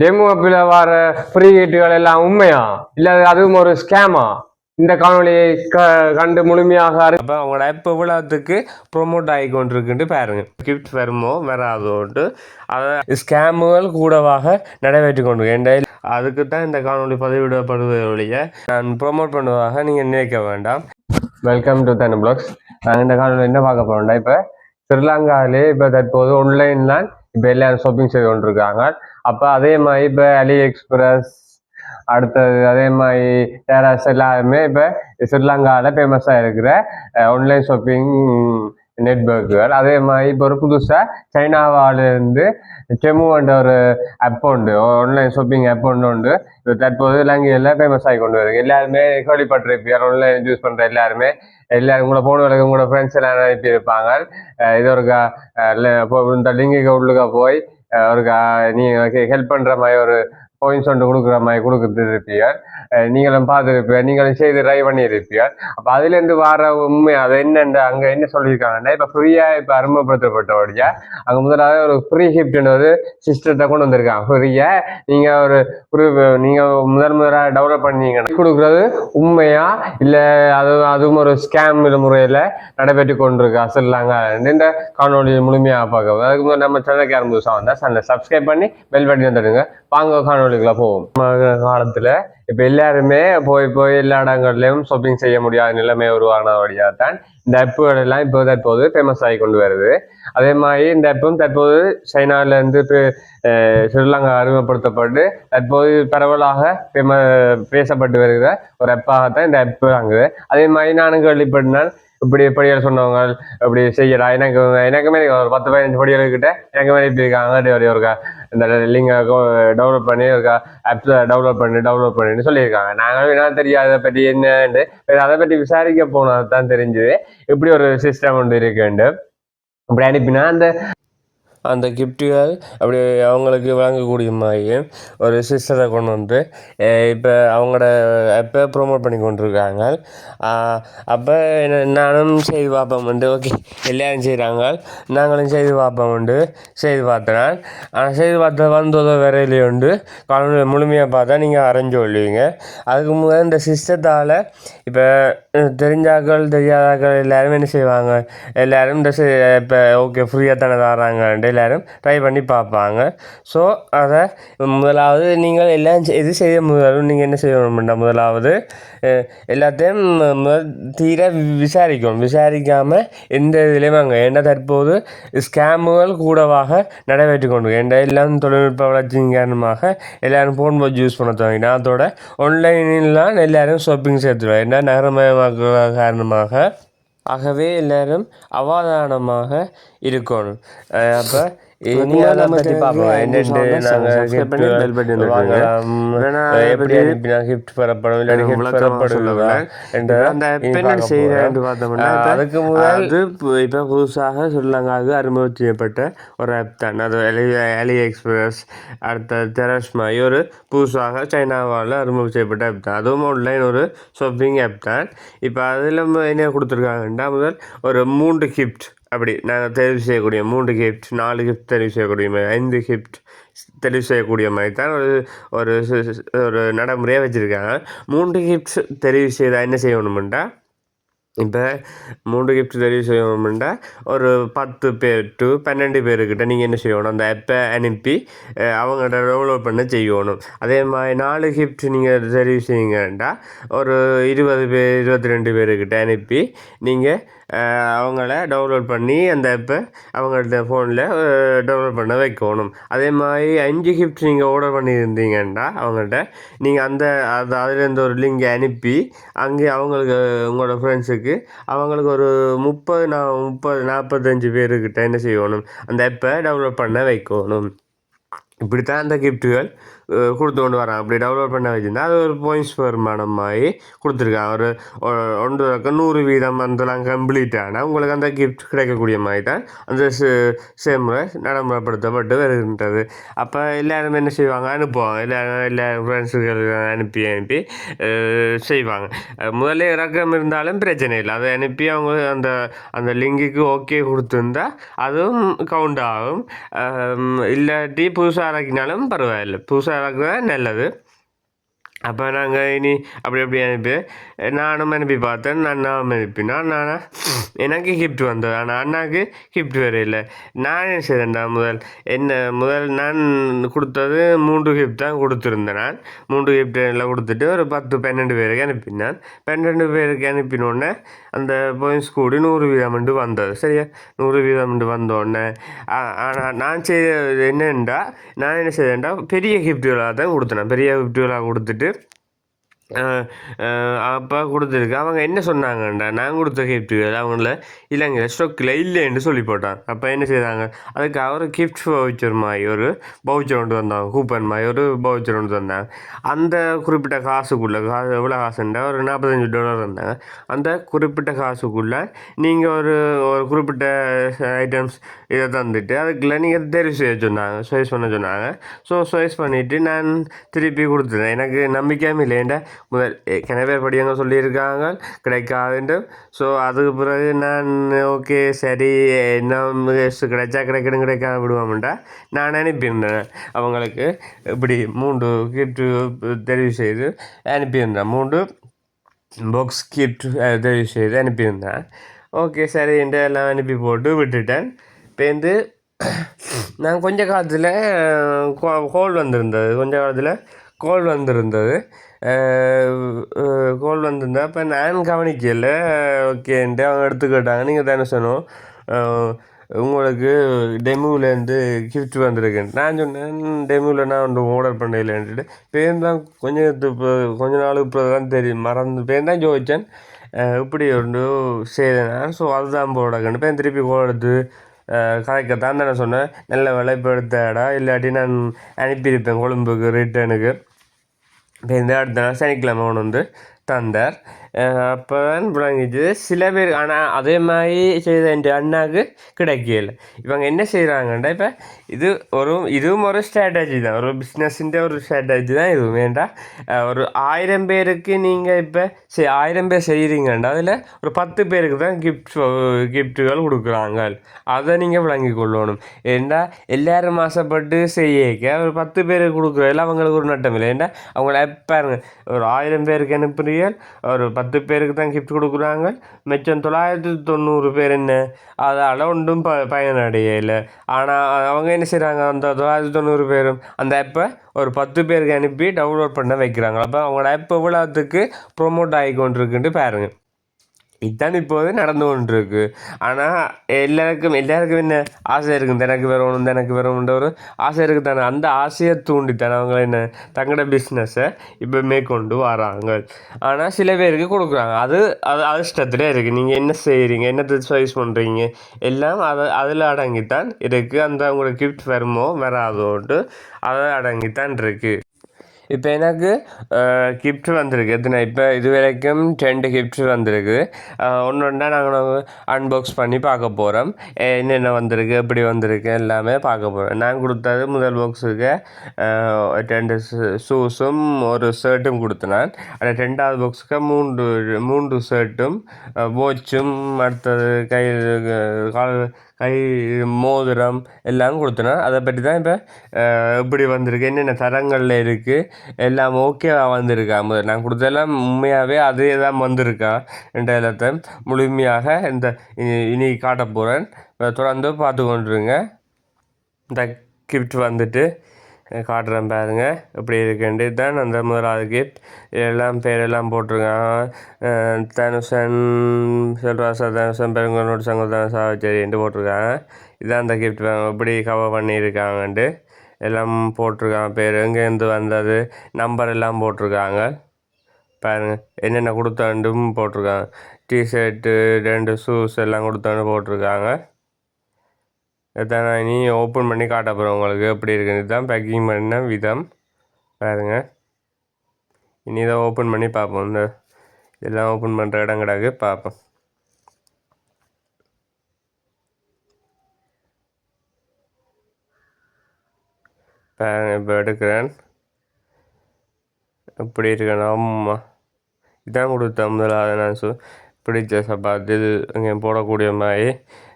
Demo ஆப்பில் வர free ஹிட்டுகள் எல்லாம் உண்மையா? இல்லை அதுவும் ஒரு ஸ்கேமா இந்த காணொளியை க கண்டு முழுமையாக அப்போ அவங்களோட ஆப் எவ்வளோத்துக்கு ப்ரொமோட் ஆகி கொண்டிருக்குன்ட்டு பாருங்க. கிஃப்ட் வருமோ வராதோன்ட்டு அதை ஸ்கேமுகள் கூடவாக நடைபெற்று கொண்டு அதுக்கு தான் இந்த காணொளி பதிவிடப்படுவதை ஒழிய நான் ப்ரொமோட் பண்ணுவதாக நீங்கள் நினைக்க வேண்டாம். வெல்கம் டு தன் பிளாக்ஸ் நாங்கள் இந்த காணொலி என்ன பார்க்க போறோம்னா இப்போ ஸ்ரீலங்காவிலே இப்போ தற்போது ஆன்லைன் தான் இப்போ எல்லாரும் ஷாப்பிங் செய்து கொண்டிருக்காங்க. அப்போ அதே மாதிரி இப்போ அலி எக்ஸ்பிரஸ் அடுத்தது அதே மாதிரி டேராஸ் எல்லாருமே இப்போ ஸ்ரீலங்காவில் ஃபேமஸாக இருக்கிற ஆன்லைன் ஷாப்பிங் நெட்ஒர்க்குகள் அதே மாதிரி இப்போ ஒரு புதுசாக சைனாவிலேருந்து செமுன்ற ஒரு ஆப் உண்டு. ஆன்லைன் ஷாப்பிங் ஆப் ஒன்று உண்டு. இப்போ தற்போது இலங்கையில் ஃபேமஸ் ஆகி கொண்டு வருது. எல்லாருமே கேள்விப்பட்டிருப்பீங்க ஆன்லைன் யூஸ் பண்ணுற எல்லாருமே எல்லாரும் உங்களோட போனவர்களுக்கு உங்களோட ஃப்ரெண்ட்ஸ் எல்லாம் அனுப்பியிருப்பாங்க இருப்பாங்க இது ஒரு இந்த லிங்குக்கு உள்ளுக்க போய் ஒரு நீங்க ஹெல்ப் பண்ற மாதிரி ஒரு பாயிண்ட்ஸ் ஒன்று கொடுக்குற மாதிரி கொடுக்குறது அஹ் நீங்களும் பார்த்துருப்பீங்க நீங்களும் செய்து ட்ரை பண்ணியிருப்பீர் அப்போ அதுலேருந்து வர உண்மை அது என்னென்ன அங்கே என்ன சொல்லியிருக்காங்கன்னா இப்போ ஃப்ரீயாக இப்போ அறிமுகப்படுத்தப்பட்டபடியா அங்கே முதலாவது ஒரு ஃப்ரீ ஹிப்ட்னு ஒரு சிஸ்டத்தை கொண்டு வந்திருக்காங்க. ஃப்ரீயாக நீங்கள் ஒரு நீங்கள் முதல் முதலாக டெவலப் பண்ணீங்கன்னா கொடுக்குறது உண்மையா? இல்லை அது அதுவும் ஒரு ஸ்கேம் முறையில் நடைபெற்று கொண்டிருக்கு. அசல்லாங்க இந்த காணொலி முழுமையாக பார்க்க. அதுக்கு முதல்ல நம்ம சேனலுக்கு யாரும் புதுசாக வந்தால் சேனலை சப்ஸ்கிரைப் பண்ணி பெல் பட்டன் தட்டுங்க. வாங்க காணொலிக்குள்ள போகும் காலத்தில் இப்போ எல்லாருமே போய் போய் எல்லா இடங்கள்லையும் ஷாப்பிங் செய்ய முடியாத நிலைமை உருவானபடியாக தான் இந்த ஆப்புகள் எல்லாம் இப்போ தற்போது ஃபேமஸ் ஆகி கொண்டு வருது. அதே மாதிரி இந்த ஆப்பும் தற்போது சைனாவிலேருந்து ஸ்ரீலங்கா அறிமுகப்படுத்தப்பட்டு தற்போது பரவலாக பேம பேசப்பட்டு வருகிற ஒரு ஆப்பாகத்தான் இந்த ஆப் வாங்குது. அதே மாதிரி நானும் கேள்விப்பட்டேன் இப்படி படிகள் சொன்னவங்க இப்படி செய்யடா எனக்கு எனக்குமே ஒரு பத்து பதினஞ்சு படிகள் கிட்ட எனக்கு மாதிரி இப்படி இருக்காங்க. அப்படி ஒரு இந்த லிங்கை டவுன்லோட் பண்ணி ஒரு ஆப்ஸ் டவுன்லோட் பண்ணி டவுன்லோட் பண்ணின்னு சொல்லியிருக்காங்க. நாங்களும் என்ன தெரியாது அதை பற்றி என்னன்னு அதை பற்றி விசாரிக்க போனது தான் தெரிஞ்சுது. இப்படி ஒரு சிஸ்டம் ஒன்று இருக்குண்டு இப்படி அனுப்பினா அந்த அந்த கிஃப்ட்டுகள் அப்படி அவங்களுக்கு வழங்கக்கூடிய மாதிரி ஒரு சிஸ்டத்தை கொண்டு வந்து இப்போ அவங்களோட அப்போ ப்ரொமோட் பண்ணி கொண்டிருக்காங்க. அப்போ நானும் செய்து பார்ப்போம் வந்து ஓகே எல்லாரும் செய்கிறாங்க நாங்களும் செய்து பார்ப்போம் உண்டு. செய்து பார்த்தேன் ஆனால் செய்து பார்த்த வந்ததோ வரையிலே உண்டு. காணொலி முழுமையாக பார்த்தா நீங்கள் அரைஞ்சு கொள்வீங்க அதுக்கு முதல் இந்த சிஸ்டத்தால் இப்போ தெரிஞ்சாக்கள் தெரியாதாக்கள் எல்லோரும் என்ன செய்வாங்க? எல்லோரும் இந்த இப்போ ஓகே ஃப்ரீயாக தானே தராங்கன்ட்டு எல்லோரும் ட்ரை பண்ணி பார்ப்பாங்க. ஸோ அதை முதலாவது நீங்கள் எல்லாம் எது செய்ய முதலும் நீங்கள் என்ன செய்யணும்னா முதலாவது எல்லாத்தையும் முதல் தீர விசாரிக்கணும். விசாரிக்காமல் எந்த இதுலேயும் வாங்க ஏன்னா தற்போது ஸ்கேமுகள் கூடவாக நடைபெற்று கொண்டு என்ற எல்லாம் தொழில்நுட்ப வளர்ச்சியின் காரணமாக எல்லோரும் ஃபோன் போய் யூஸ் பண்ண தொடங்கினா. அதோட ஆன்லைனில் எல்லோரும் ஷாப்பிங் சேர்த்துருவாங்க. ஏன்னா நகரமயமாக்க காரணமாக ஆகவே எல்லாரும் அவதானமாக இருக்கணும். அப்போ இனியால பற்றி பார்ப்போம். என்னென்று நாங்கள் வாங்கலாம். அஹ் எப்படி அனுப்பினா கிஃப்ட் பெறப்படும் இல்லாட்டி கிஃப்ட் அஹ் அதுக்கு முதல் இப்போ புதுசாக ஸ்ரீலங்காவுக்கு அறிமுகம் செய்யப்பட்ட ஒரு ஆப் தான். அது அலி எக்ஸ்பிரஸ் அடுத்த தெரஸ்மா ஒரு புதுசாக சைனாவால் அறிமுகம் செய்யப்பட்ட ஆப் தான். அதுவும் ஆன்லைன் ஒரு ஷாப்பிங் ஆப் தான். இப்போ அதில் என்ன கொடுத்துருக்காங்கன்னா முதல் ஒரு மூன்று கிஃப்ட் அப்படி நாங்கள் தெரிவு செய்யக்கூடிய மூன்று கிஃப்ட் நாலு கிஃப்ட் தெரிவு செய்யக்கூடிய மாதிரி ஐந்து கிஃப்ட் தெரிவு செய்யக்கூடிய மாதிரி தான் ஒரு ஒரு ஒரு நடைமுறையாக வச்சுருக்காங்க. மூன்று கிஃப்ட்ஸ் தெரிவு செய்தால் என்ன செய்யணுமெண்டா இப்போ மூன்று கிஃப்ட் தெரிவு செய்யணும்னா ஒரு பத்து பேர் டு பன்னெண்டு பேருக்கிட்ட நீங்கள் என்ன செய்யணும்? அந்த ஆப்பை அனுப்பி அவங்கள்ட்ட டவுன்லோட் பண்ண செய்யணும். அதே மாதிரி நாலு கிஃப்ட் நீங்கள் தெரிவு செய்யுங்கன்னா ஒரு இருபது பேர் இருபத்தி ரெண்டு பேருக்கிட்ட அனுப்பி நீங்கள் அவங்கள டவுன்லோட் பண்ணி அந்த ஆப்பை அவங்கள்ட்ட ஃபோனில் டவுன்லோட் பண்ண வைக்கணும். அதே மாதிரி அஞ்சு கிஃப்ட் நீங்கள் ஆர்டர் பண்ணியிருந்தீங்கன்னா அவங்கள்ட்ட நீங்கள் அந்த அது அதுலேருந்து ஒரு லிங்க் அனுப்பி அங்கே அவங்களுக்கு உங்களோட ஃப்ரெண்ட்ஸுக்கு அவங்களுக்கு ஒரு முப்பது நா முப்பது நாற்பத்தஞ்சு பேருக்கிட்ட என்ன செய்யணும்? அந்த ஆப்பை டவுன்லோட் பண்ண வைக்கணும். இப்படித்தான் அந்த கிஃப்ட்டுகள் கொடுத்து கொண்டு வரான். அப்படி டவுன்லோட் பண்ண வச்சுருந்தா அது ஒரு பாயிண்ட்ஸ் வருமானம் மாதிரி கொடுத்துருக்கான் ஒரு ஒன்று பக்கம் நூறு வீதம் அந்தலாம் கம்ப்ளீட் ஆனால் உங்களுக்கு அந்த கிஃப்ட் கிடைக்கக்கூடிய மாதிரி தான் அந்த சேமுறை நடைமுறைப்படுத்தப்பட்டு வருகின்றது. அப்போ எல்லோரும் என்ன செய்வாங்க? அனுப்புவாங்க. எல்லாரும் எல்லா ஃப்ரெண்ட்ஸுகள் அனுப்பி அனுப்பி செய்வாங்க. முதல்ல இறக்கம் இருந்தாலும் பிரச்சனை இல்லை. அதை அனுப்பி அவங்க அந்த அந்த லிங்குக்கு ஓகே கொடுத்துருந்தா அதுவும் கவுண்ட் ஆகும். இல்லாட்டி புதுசாக இறக்கினாலும் பரவாயில்லை. புதுசாக இறக்குறது நல்லது. அப்போ நாங்கள் இனி அப்படி அப்படி அனுப்பி நானும் அனுப்பி பார்த்தேன் அண்ணாவும் அனுப்பினா நான் எனக்கு கிஃப்ட் வந்தது. ஆனால் அண்ணாக்கு கிஃப்ட் இல்லை. நான் என்ன செய்தேன்டா முதல். என்ன முதல் நான் கொடுத்தது மூன்று கிஃப்ட் தான் கொடுத்துருந்தேன் நான். மூன்று கிஃப்ட் எல்லாம் கொடுத்துட்டு ஒரு பத்து பன்னெண்டு பேருக்கு அனுப்பினான் பன்னெண்டு பேருக்கு அனுப்பினோடனே அந்த பாயிண்ட்ஸ் கூடி நூறு வீதம் வந்தது. சரியா? நூறு வீதம் வந்தோடனே ஆனால் நான் செய்த என்னென்றா நான் என்ன செய்தேன்டா பெரிய கிஃப்ட்டுகளாக தான் கொடுத்தேன். பெரிய கிஃப்ட்டுகளாக கொடுத்துட்டு আমাদের அப்போ கொடுத்துருக்கு. அவங்க என்ன சொன்னாங்கண்டா? நான் கொடுத்த கிஃப்ட்டுகள் அவங்கள இல்லைங்க ஸ்டொக்கில் இல்லைன்னு சொல்லி போட்டான். அப்போ என்ன செய்தாங்க? அதுக்கு அவர் கிஃப்ட் வவுச்சர் மாதிரி ஒரு பவுச்சர் கொண்டு வந்தாங்க கூப்பன் மாதிரி ஒரு பவுச்சர் கொண்டு வந்தாங்க அந்த குறிப்பிட்ட காசுக்குள்ளே காசு எவ்வளோ காசுண்டா? ஒரு நாற்பத்தஞ்சு டாலர் இருந்தாங்க. அந்த குறிப்பிட்ட காசுக்குள்ளே நீங்கள் ஒரு ஒரு குறிப்பிட்ட ஐட்டம்ஸ் இதை தந்துட்டு அதுக்குள்ளே நீங்கள் தெரிவு செய்ய சொன்னாங்க. சாய்ஸ் பண்ண சொன்னாங்க. ஸோ சாய்ஸ் பண்ணிவிட்டு நான் திருப்பி கொடுத்துட்டேன். எனக்கு நம்பிக்கையும் இல்லைண்டா முதல் ஏற்கனவே பேர் சொல்லியிருக்காங்க கிடைக்காதுன்ட்டு ஸோ அதுக்கு பிறகு நான் ஓகே சரி என்ன கிடைச்சா கிடைக்கணும் கிடைக்காம விடுவோம்டா நான் அனுப்பியிருந்தேன் அவங்களுக்கு இப்படி மூன்று கிட்டு தெரிவு செய்து அனுப்பியிருந்தேன் மூன்று பாக்ஸ் கிட் தெரிவு செய்து அனுப்பியிருந்தேன் ஓகே சரி என்று எல்லாம் அனுப்பி போட்டு விட்டுட்டேன் இப்போ வந்து நான் கொஞ்ச காலத்தில் கோல் வந்திருந்தது கொஞ்ச காலத்தில் கோல் வந்திருந்தது. கோல் வந்திருந்தா அப்போ நான் கவனிக்கல. ஓகேன்ட்டு அவங்க எடுத்துக்கிட்டாங்க. நீங்கள் தானே சொன்னோம். உங்களுக்கு டெமுவிலேருந்து கிஃப்ட் வந்திருக்கேன் நான் சொன்னேன் டெமுவில் நான் ஒன்று ஆர்டர் பண்ணலைன்ட்டு பேர் தான் கொஞ்சம் இப்போ கொஞ்ச நாள் இப்போ தான் தெரியும். மறந்து பேர் தான் ஜோதிச்சேன். இப்படி ஒன்று செய்தேன் ஸோ அதுதான் போடக்கண்டு பேர் திருப்பி கோல் எடுத்து தான் தானே சொன்னேன். நல்ல விளைப்பு எடுத்தடா. இல்லாட்டி நான் அனுப்பியிருப்பேன் கொழும்புக்கு ரிட்டனுக்கு இந்த அடுத்த நாள் சனிக்கிழமை கொண்டு வந்து தந்தார். அப்போ தான் விளங்கிச்சு சில பேர் ஆனால் அதே மாதிரி செய்த என் அண்ணாவுக்கு கிடைக்கல இவங்க என்ன செய்கிறாங்கண்டா இப்போ இது ஒரு இதுவும் ஒரு ஸ்ட்ராட்டஜி தான் ஒரு பிஸ்னஸிൻ്റെ ஒரு ஸ்ட்ராட்டஜி தான் இது வேண்டாம் ஒரு ஆயிரம் பேருக்கு நீங்கள் இப்போ சரி ஆயிரம் பேர் செய்கிறீங்கண்டா அதில் ஒரு பத்து பேருக்கு தான் கிஃப்ட் கிஃப்ட்டுகள் கொடுக்குறாங்க அதை நீங்கள் விளங்கி கொள்ளணும் ஏண்டா எல்லோரும் ஆசைப்பட்டு செய்யக்க ஒரு பத்து பேருக்கு கொடுக்குறதில்ல அவங்களுக்கு ஒரு நட்டம் இல்லை ஏண்டா அவங்கள பாருங்க ஒரு ஆயிரம் பேருக்கு அனுப்புறீர்கள் ஒரு பத்து பேருக்கு தான் கிஃப்ட் கொடுக்குறாங்க. மிச்சம் தொள்ளாயிரத்தி தொண்ணூறு பேர் என்ன? அதால் ஒன்றும் ப பயனடையலை ஆனால் அவங்க என்ன செய்கிறாங்க அந்த தொள்ளாயிரத்தி தொண்ணூறு பேரும் அந்த ஆப்பை ஒரு பத்து பேருக்கு அனுப்பி டவுன்லோட் பண்ண வைக்கிறாங்க. அப்போ அவங்களோட ஆப் எவ்வளோத்துக்கு ப்ரொமோட் ஆகி கொண்டிருக்குன்ட்டு பாருங்கள் இதுதான் இப்போது நடந்து கொண்டிருக்கு. ஆனால் எல்லாருக்கும் எல்லாருக்கும் என்ன ஆசை இருக்குது எனக்கு வரணும் எனக்கு வரணுன்ற ஒரு ஆசை இருக்குது தானே அந்த ஆசையை தூண்டித்தானே அவங்க என்ன தங்களோட பிஸ்னஸை இப்போ மேற்கொண்டு வராங்க. ஆனால் சில பேருக்கு கொடுக்குறாங்க. அது அது அதிர்ஷ்டத்தில் இருக்குது நீங்கள் என்ன செய்கிறீங்க என்னத்தை சாய்ஸ் பண்ணுறீங்க எல்லாம் அதை அதில் அடங்கித்தான் இருக்குது அந்த அவங்களோட கிஃப்ட் வருமோ வராதோன்ட்டு அதை அடங்கித்தான் இருக்குது இப்போ எனக்கு கிஃப்ட் வந்திருக்கு. எத்தனை இப்போ இது வரைக்கும் ரெண்டு கிஃப்ட் வந்திருக்கு. ஒன்று ஒன்றா நாங்கள் அன்பாக்ஸ் பண்ணி பார்க்க போகிறோம் என்னென்ன வந்திருக்கு எப்படி வந்திருக்கு எல்லாமே பார்க்க போகிறோம் நான் கொடுத்தது முதல் பாக்ஸுக்கு ரெண்டு ஷூஸும் ஒரு ஷர்ட்டும் கொடுத்தேன். அந்த ரெண்டாவது பாக்ஸுக்கு மூன்று மூன்று ஷர்ட்டும் வாட்சும் அடுத்தது கை கால் கை மோதிரம் எல்லாம் கொடுத்தனா அதை பற்றி தான் இப்போ எப்படி வந்திருக்கு என்னென்ன தரங்களில் இருக்குது எல்லாம் ஓகேவா வந்திருக்கா? முதல் நான் கொடுத்தெல்லாம் உண்மையாகவே அதே தான் வந்திருக்கா என்ற எல்லாத்தையும் முழுமையாக இந்த இனி- இனி காட்ட போகிறேன் தொடர்ந்து பார்த்து கொண்டுருங்க. இந்த கிஃப்ட் வந்துட்டு காட்டுறேன் பாருங்க. இப்படி இருக்குன்ட்டு. தான் அந்த முதலாவது கிஃப்ட் எல்லாம் பேரெல்லாம் போட்டிருக்கான். தனுஷன் செல்வாசா தனுஷன் பெருங்கனோட சங்கர் சாவச்சேரின்ட்டு போட்டிருக்காங்க இதான் அந்த கிஃப்ட் எப்படி கவர் பண்ணியிருக்காங்கன்ட்டு. எல்லாம் போட்டிருக்காங்க பேர். எங்கேருந்து வந்தது? நம்பர் எல்லாம் போட்டிருக்காங்க. பாருங்கள் என்னென்ன கொடுத்தாண்டும் போட்டிருக்காங்க டிஷர்ட்டு ரெண்டு ஷூஸ் எல்லாம் கொடுத்தாண்டு போட்டிருக்காங்க. இதான் நான் இனி ஓப்பன் பண்ணி காட்ட போகிறேன் உங்களுக்கு. எப்படி இருக்குன்னு இதுதான் பேக்கிங் பண்ண விதம். பாருங்க. இனி இதை ஓப்பன் பண்ணி பார்ப்போம். இந்த இதெல்லாம் ஓப்பன் பண்ணுற இடம் கிடக்கு. பார்ப்போம். பாருங்க இப்போ எடுக்கிறேன். எப்படி இருக்கேன் ஆமாம்மா இதான் கொடுத்தேன் முதலாவது நான் சு பிடிச்ச சப்பாத்து இது இங்கே போடக்கூடிய மாதிரி.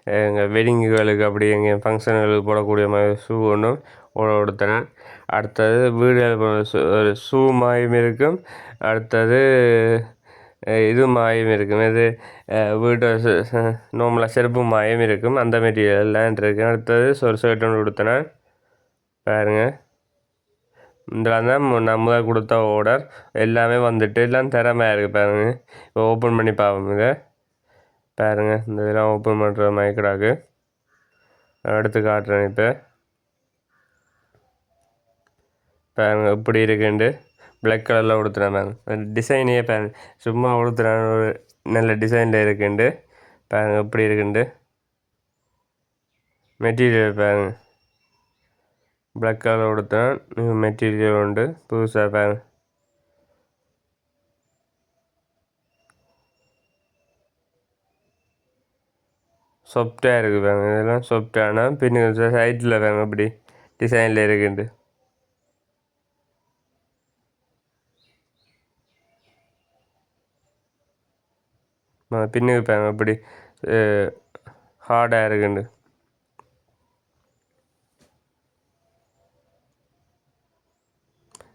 எங்கள் வெட்டிங்குகளுக்கு அப்படி எங்கள் ஃபங்க்ஷன்களுக்கு போடக்கூடிய மாதிரி ஷூ ஒன்றும் ஓட கொடுத்தேன். அடுத்தது வீடு ஒரு ஷூ மாதிரியும் இருக்கும். அடுத்தது இது மாயும் இருக்கும். இது வீட்டு நோம்பலாக செருப்பு மாயும் இருக்கும். அந்த மெட்டீரியல்லாம் இருக்கும் அடுத்தது ஒரு ஷர்ட் ஒன்று கொடுத்தேன். பாருங்க. இதெல்லாம் தான் நம்ம நான் முதல் கொடுத்த ஆர்டர் எல்லாமே வந்துட்டு எல்லாம் திறமையாக இருக்குது பாருங்க. இப்போ ஓப்பன் பண்ணி பார்ப்போம் இதை. பாருங்கள் இந்த இதெல்லாம் ஓப்பன் பண்ணுற மைக்ராக்கு எடுத்து காட்டுறேன் இப்போ. பாருங்க எப்படி இருக்குன்ட்டு. பிளாக் கலரில் கொடுத்துறேன் பாருங்க டிசைனே பாருங்க சும்மா கொடுத்துறேன் ஒரு நல்ல டிசைனில் இருக்குன்ட்டு. பாருங்க எப்படி இருக்குண்டு மெட்டீரியல் பாருங்க. பிளாக் கலர் கொடுத்தேன் மெட்டீரியல் உண்டு. புதுசாக பாருங்கள் சாஃப்டாக இருக்குது பாருங்க. இதெல்லாம் சாஃப்டானா பின்ன சைட்டில் பாருங்க இப்படி டிசைனில் இருக்குண்டு பின்னுக்கு பாருங்க இப்படி ஹார்டாக இருக்குண்டு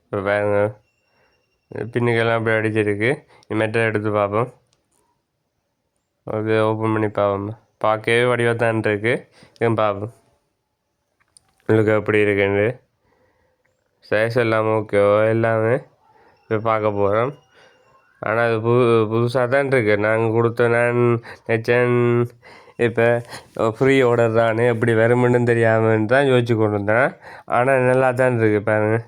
இப்போ பாருங்க. பின்னுக்கெல்லாம் அப்படி அடிச்சிருக்கு. மெட்டர் எடுத்து பார்ப்போம். ஓகே ஓப்பன் பண்ணி பார்ப்போம். பார்க்கவே வடிவாக தான் இருக்கு இதுவும் பார்ப்போம் உங்களுக்கு எப்படி இருக்குன்னு. சைஸ் எல்லாமே ஓகேவோ எல்லாமே இப்போ பார்க்க போகிறோம் ஆனால் அது புது புதுசாக தான் இருக்கு நாங்கள் கொடுத்த நான் நினச்சேன் இப்போ ஃப்ரீ ஆர்டர் தான் எப்படி வருமுன்னு தெரியாமல் தான் யோசிச்சு கொண்டு வந்தேன் ஆனால் நல்லா தான் இருக்குது பாருங்கள்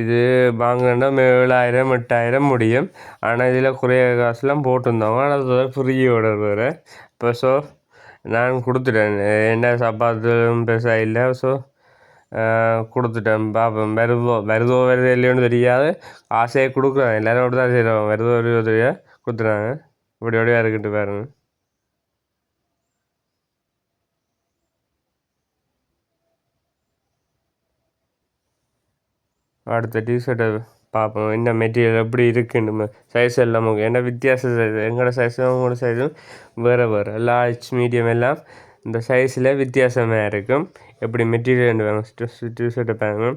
இது வாங்கினா ஏழாயிரம் எட்டாயிரம் முடியும். ஆனால் இதில் குறைய காசுலாம் போட்டிருந்தவங்க ஆனால் அது ஃப்ரீ ஆர்டர் வேறு. இப்போ ஸோ நான் கொடுத்துட்டேன். என்ன சப்பாத்தும் பெருசாக இல்லை. ஸோ கொடுத்துட்டேன். பார்ப்போம் வருதோ வருதோ வருது இல்லையோன்னு தெரியாது. ஆசையை கொடுக்குறேன். எல்லோரும் அப்படி தான் செய்கிறோம் வருதோ வருதோ தெரியாது. கொடுத்துறாங்க. இப்படி அப்படியே இருக்குட்டு பாருங்கள் அடுத்த டிஷர்ட்டை பார்ப்போம். என்ன மெட்டீரியல் எப்படி இருக்குன்னு சைஸ் எல்லாம் ஏன்னா வித்தியாச சைஸ் எங்களோட சைஸும் உங்களோட சைஸும் வேறு வேறு. லார்ஜ் மீடியம் எல்லாம் இந்த சைஸில் வித்தியாசமாக இருக்கும். எப்படி மெட்டீரியல் வேணும் டிஷர்ட்டை பாருங்க.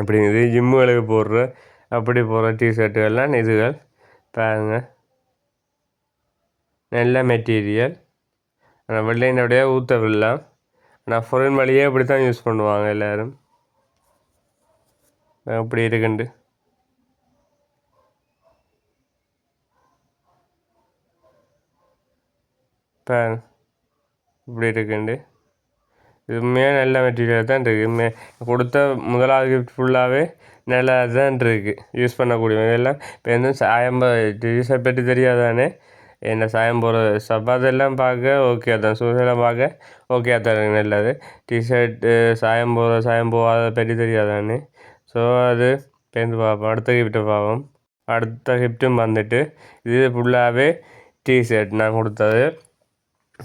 அப்படி இது ஜிம்முகளுக்கு போடுற அப்படி போடுற டிஷர்ட்டுகள்லாம் இதுகள் பாருங்க. நல்ல மெட்டீரியல் ஆனால் வெள்ளையினுடைய ஊற்றவில்லாம் ஆனால் ஃபொரின் வழியே இப்படி தான் யூஸ் பண்ணுவாங்க எல்லோரும். அப்படி இருக்குண்டு. இப்போ இப்படி இருக்குண்டு. இது நல்ல மெட்டீரியல் தான் இருக்குது மே கொடுத்த முதலாவது கிஃப்ட் ஃபுல்லாகவே நல்லா தான் இருக்குது யூஸ் பண்ணக்கூடிய இதெல்லாம் இப்போ எந்த சாயம் டிஷர்ட் பற்றி தெரியாதானே? என்ன சாயம் போகிற சப்பாத்தெல்லாம் பார்க்க ஓகே தான் சூசெல்லாம் பார்க்க ஓகே தான் நல்லது. டிஷர்ட்டு சாயம் போகிற சாயம் போகாத பற்றி தெரியாதானே? ஸோ அது பேருந்து பார்ப்போம் அடுத்த கிஃப்ட்டை பார்ப்போம் அடுத்த கிஃப்ட்டும் வந்துட்டு இது ஃபுல்லாகவே டிஷர்ட் நான் கொடுத்தது.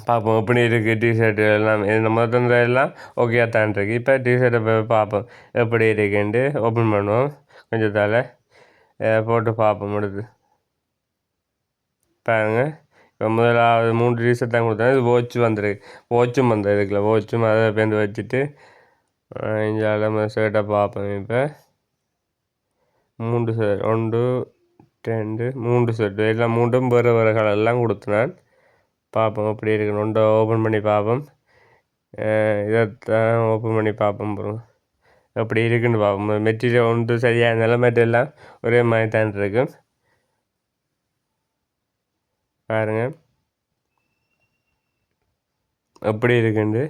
பார்ப்போம் எப்படி இருக்குது டிஷர்ட்டு எல்லாம்? இது நம்ம தந்த எல்லாம் ஓகே தான் இருக்குது இப்போ டிஷர்ட்டை போய் பார்ப்போம் எப்படி இருக்குன்ட்டு ஓப்பன் பண்ணுவோம். கொஞ்சம் தலை போட்டு பார்ப்போம் எடுத்து பாருங்கள் இப்போ முதலாவது மூணு டிஷர்ட் தான் கொடுத்தாங்க இது வாட்ச் வந்துருக்கு. வாட்சும் வந்தது இதுக்குள்ள. வாட்சும் அதை பேருந்து வச்சுட்டு இங்கே நம்ம ஷர்ட்டை பார்ப்போம் இப்போ. மூன்று ஷர்ட் ஒன்று ரெண்டு மூன்று ஷர்ட் எல்லாம் மூன்றும் வேறு வேறு கலர்லாம் கொடுத்தேன். பார்ப்போம் எப்படி இருக்குன்னு. ஒன்றை ஓப்பன் பண்ணி பார்ப்போம். இதைத்தான் ஓப்பன் பண்ணி பார்ப்போம் அப்புறம் எப்படி இருக்குன்னு பார்ப்போம். மெட்டீரியல் ஒன்று சரியாக இருந்தாலும் மெட்டீரியல்லாம் ஒரே மாதிரி தான் இருக்கும் பாருங்கள் எப்படி இருக்குண்டு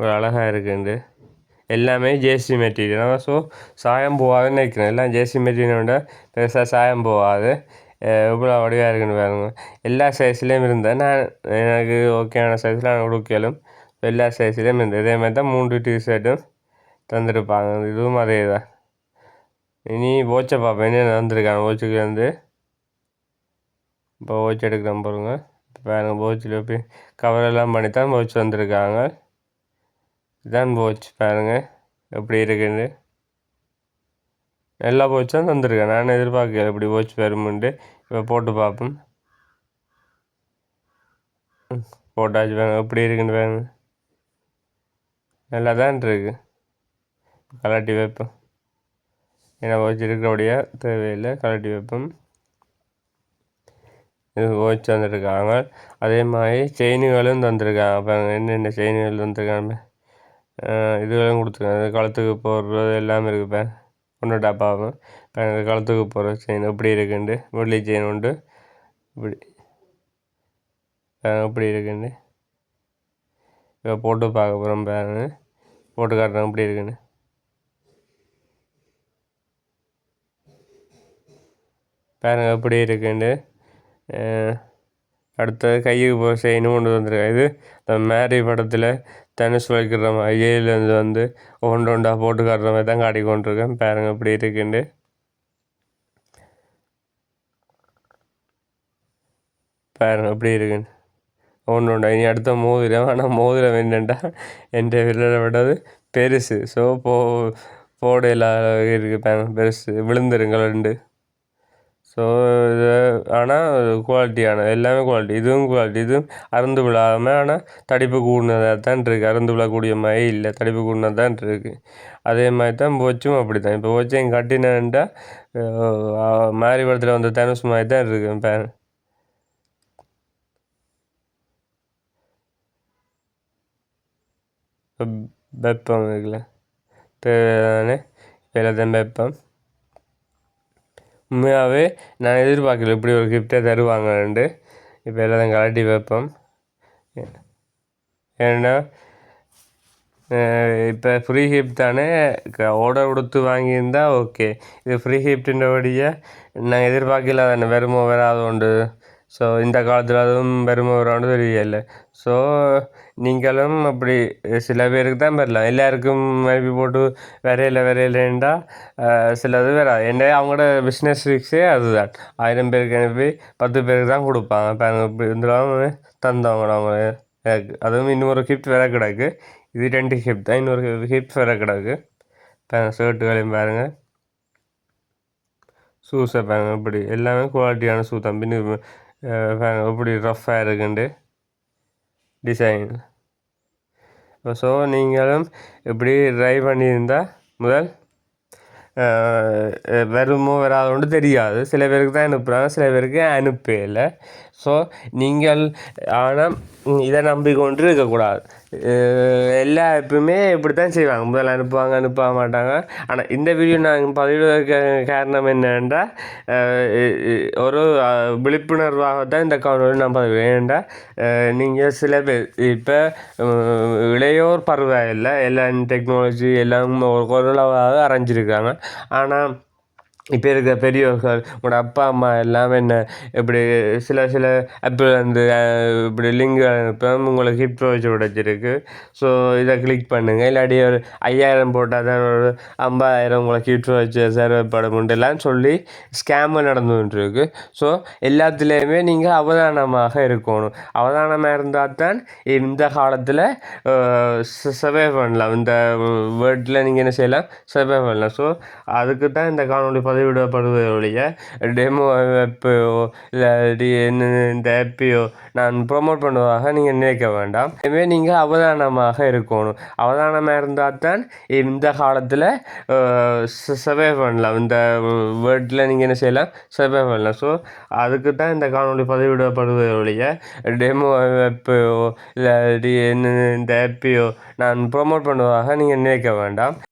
ஒரு அழகாக இருக்குது எல்லாமே ஜேசி மெட்டீரியல் ஸோ சாயம் போகாதுன்னு நினைக்கிறேன். எல்லாம் ஜேசி மெட்டீரியல் விட பெருசாக சாயம் போகாது எவ்வளோ வடிவாக இருக்குன்னு பாருங்க. எல்லா சைஸ்லேயும் இருந்தேன் நான் எனக்கு ஓகேயான சைஸில் நான் கொடுக்கலும் எல்லா சைஸ்லேயும் இருந்தேன் இதே மாதிரி தான் மூன்று டிஷர்ட்டும் தந்துருப்பாங்க. இதுவும் அதே தான். இனி ஓச்சை பார்ப்பேன் என்ன வந்திருக்காங்க ஓச்சுக்கு வந்து? இப்போ ஓச்சு எடுக்கிறேன் பாருங்க. பாருங்கள் போச்சில் போய் கவர் எல்லாம் பண்ணி தான் போச்சு வந்திருக்காங்க இதான் போச்சு பாருங்கள் எப்படி இருக்குன்னு. எல்லா வாட்சும் தந்திருக்கேன். நான் எதிர்பார்க்கல இப்படி போச்சு வருமுன்ட்டு இப்போ போட்டு பார்ப்போம். ம், போட்டாச்சு பாருங்க. எப்படி இருக்குன்னு பாருங்க. நல்லா தான் இருக்கு. கலாட்டி வைப்போம். ஏன்னா போச்சு? இருக்கிறபடியா தேவையில்லை. கலாட்டி வைப்போம். இது வாட்ச் தந்துருக்காங்க. அதே மாதிரி செயினுகளும் தந்திருக்காங்க. பாருங்க. என்னென்ன செயின்கள் தந்திருக்காங்க. அஹ் கொடுத்துருக்காங்க கழுத்துக்கு போடுறது எல்லாமே இருக்குது இப்போ. ஒன்று டப்பாவும் பாருங்க கழுத்துக்கு போடுற செயின் எப்படி இருக்குண்டு வெள்ளி செயின் உண்டு. இப்படி. பாருங்க எப்படி இருக்குண்டு இப்போ போட்டு பார்க்க போகிறோம் பாருங்க போட்டு காட்டுறேன் எப்படி இருக்குன்னு. பாருங்க எப்படி இருக்குண்டு அடுத்தது கையுக்கு போகிற செயினும் கொண்டு வந்திருக்கேன் இது இந்த மேரி படத்தில் தனுஷ் வைக்கிற மாதிரி ஏழுலேருந்து வந்து ஒன்று ஒன்றா போட்டு காட்டுற மாதிரி தான் காட்டி கொண்டிருக்கேன். பாருங்க இப்படி இருக்குண்டு பாருங்க இப்படி இருக்குன்னு. ஒன்று ஒன்றா. இனி அடுத்த மோதிரம் ஆனால் மோதிரம் என்னென்னா என் விரலை விடாது. பெருசு. ஸோ போ போடையில் இருக்குது பாருங்க பெருசு. விழுந்துருங்கள் ரெண்டு. ஸோ இது ஆனால் குவாலிட்டியான எல்லாமே குவாலிட்டி இதுவும் குவாலிட்டி இதுவும் அறுந்து விழாமல் ஆனால் தடிப்பு கூடினதாக தான் இருக்குது அறுந்து விழக்கூடிய மாதிரி இல்லை தடிப்பு கூடினது தான் இருக்குது அதே மாதிரி தான் போச்சும் அப்படி தான் இப்போ போச்சும் கட்டினேன்டா மாரி படத்தில் வந்த தனுஷ் மாதிரி தான் இருக்கு பேன் வெப்பம் இருக்குல்ல. தேவையான எல்லாத்தையும் வெப்பம். உண்மையாகவே நான் எதிர்பார்க்கல இப்படி ஒரு கிஃப்ட்டை தருவாங்கன்ட்டு. இப்போ எல்லாத்தையும் கலட்டி வைப்போம். ஏன்னா இப்போ ஃப்ரீ ஹிஃப்ட் தானே ஆர்டர் கொடுத்து வாங்கியிருந்தா ஓகே இது ஃப்ரீ கிஃப்ட்டுன்றபடியே நான் எதிர்பார்க்கல தானே வருமோ வராதோ உண்டு ஸோ இந்த காலத்தில் அதுவும் வருமோ வராண்டு தெரியல. ஸோ நீங்களும் அப்படி சில பேருக்கு தான் வரலாம் எல்லாருக்கும் அனுப்பி போட்டு வரையில வரையிலேண்டா சிலது வராது என்ன அவங்களோட பிஸ்னஸ் ரிக்ஸே அதுதான். ஆயிரம் பேருக்கு அனுப்பி பத்து பேருக்கு தான் கொடுப்பாங்க. பாருங்க இப்படி இருந்தாலும் தந்தவங்க அவங்க எனக்கு அதுவும் இன்னொரு கிஃப்ட் வேற கிடக்கு. இது ரெண்டு கிஃப்ட் தான். இன்னொரு கிஃப்ட் வேற கிடக்கு. பாருங்கள் ஷர்ட்டுகளையும் பாருங்கள் ஷூஸை பாருங்கள் இப்படி. எல்லாமே குவாலிட்டியான ஷூ தான். பின்னு இப்படி ரஃப்பாக இருக்குண்டு டிசைன் ஸோ நீங்களும் இப்படி ட்ரை பண்ணியிருந்தால் முதல் வருமோ வராதோன்னு தெரியாது. சில பேருக்கு தான் அனுப்புகிறாங்க சில பேருக்கு அனுப்பல ஸோ நீங்கள் ஆனால் இதை நம்பிக்கொண்டு இருக்கக்கூடாது. எல்லா எப்பவுமே இப்படி தான் செய்வாங்க. முதல்ல அனுப்புவாங்க அனுப்ப மாட்டாங்க. ஆனால் இந்த வீடியோ நாங்கள் பதிவிடுவதற்கு காரணம் என்னென்னா ஒரு விழிப்புணர்வாக தான் இந்த கவுண்ட் நான் பதிவிடுவேன். ஏன்டா நீங்கள் சில பேர் இப்போ இளையோர் பரவாயில்லை எல்லாம் டெக்னாலஜி எல்லாம் ஒரு குரலாக அரைஞ்சிருக்காங்க ஆனால் இப்போ இருக்கிற பெரியவர்கள் உங்களோட அப்பா அம்மா எல்லாம் என்ன இப்படி சில சில அப்போ வந்து இப்படி லிங்க் அனுப்பும் உங்களுக்கு ஹிப் வச்சு விடச்சிருக்கு ஸோ இதை கிளிக் பண்ணுங்கள் இல்லாட்டி ஒரு ஐயாயிரம் போட்டால் தான் ஒரு ஐம்பதாயிரம் உங்களுக்கு ஹிப் வச்சு சேரப்படும் எல்லாம் சொல்லி ஸ்கேம் நடந்துகிட்டுருக்கு. ஸோ எல்லாத்துலேயுமே நீங்கள் அவதானமாக இருக்கணும். அவதானமாக இருந்தால் தான் இந்த காலத்தில் சர்வே பண்ணலாம். இந்த வேர்டில் நீங்கள் என்ன செய்யலாம்? சர்வே பண்ணலாம். ஸோ அதுக்கு தான் இந்த காணொளி பதிவிடப்படுவதை ஒழிய டெமோ ஆப்பையோ இல்லாட்டி என்ன இந்த ஆப்பையோ நான் ப்ரோமோட் பண்ணுவதாக நீங்கள் நினைக்க வேண்டாம். எனவே நீங்கள் அவதானமாக இருக்கணும். அவதானமாக இருந்தால் தான் இந்த காலத்தில் சர்வே பண்ணலாம். இந்த வேர்டில் நீங்கள் என்ன செய்யலாம்? சர்வே பண்ணலாம். ஸோ அதுக்கு தான் இந்த காணொலி பதிவிடப்படுவதை ஒழிய டெமோ ஆப்பையோ இல்லாட்டி என்ன இந்த ஆப்பையோ நான் ப்ரோமோட் பண்ணுவதாக நீங்கள் நினைக்க வேண்டாம்.